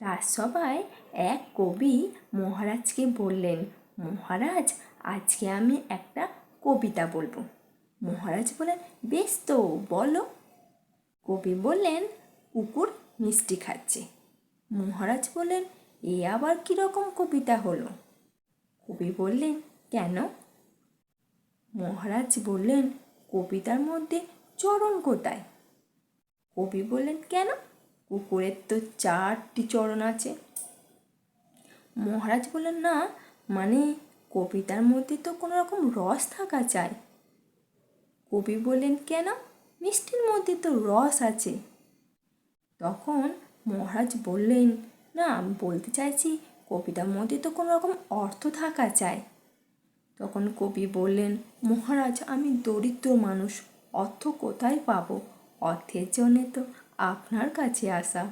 রাজসভায় এক কবি মহারাজকে বললেন, মহারাজ, আজকে আমি একটা কবিতা বলব। মহারাজ বললেন, বেশ তো, বলো। কবি বললেন, কুকুর মিষ্টি খাচ্ছে। মহারাজ বললেন, এ আবার কীরকম কবিতা হলো? কবি বললেন, কেন? মহারাজ বললেন, কবিতার মধ্যে চরণ কোথায়? কবি বললেন, কেন? কুকুরের তো চারটি চরণ আছে। মহারাজ বললেন, না মানে কবিতার মধ্যে তো কোনো রকম রস থাকা চাই। কবি বললেন, কেন? মিষ্টির মধ্যে তো রস আছে। তখন মহারাজ বললেন, না, আমি বলতে চাইছি কবিতার মধ্যে তো কোনো রকম অর্থ থাকা চাই। তখন কবি বললেন, মহারাজ, আমি দরিদ্র মানুষ, অর্থ কোথায় পাবো? অর্থের জন্যে তো আপনার কাছে আসা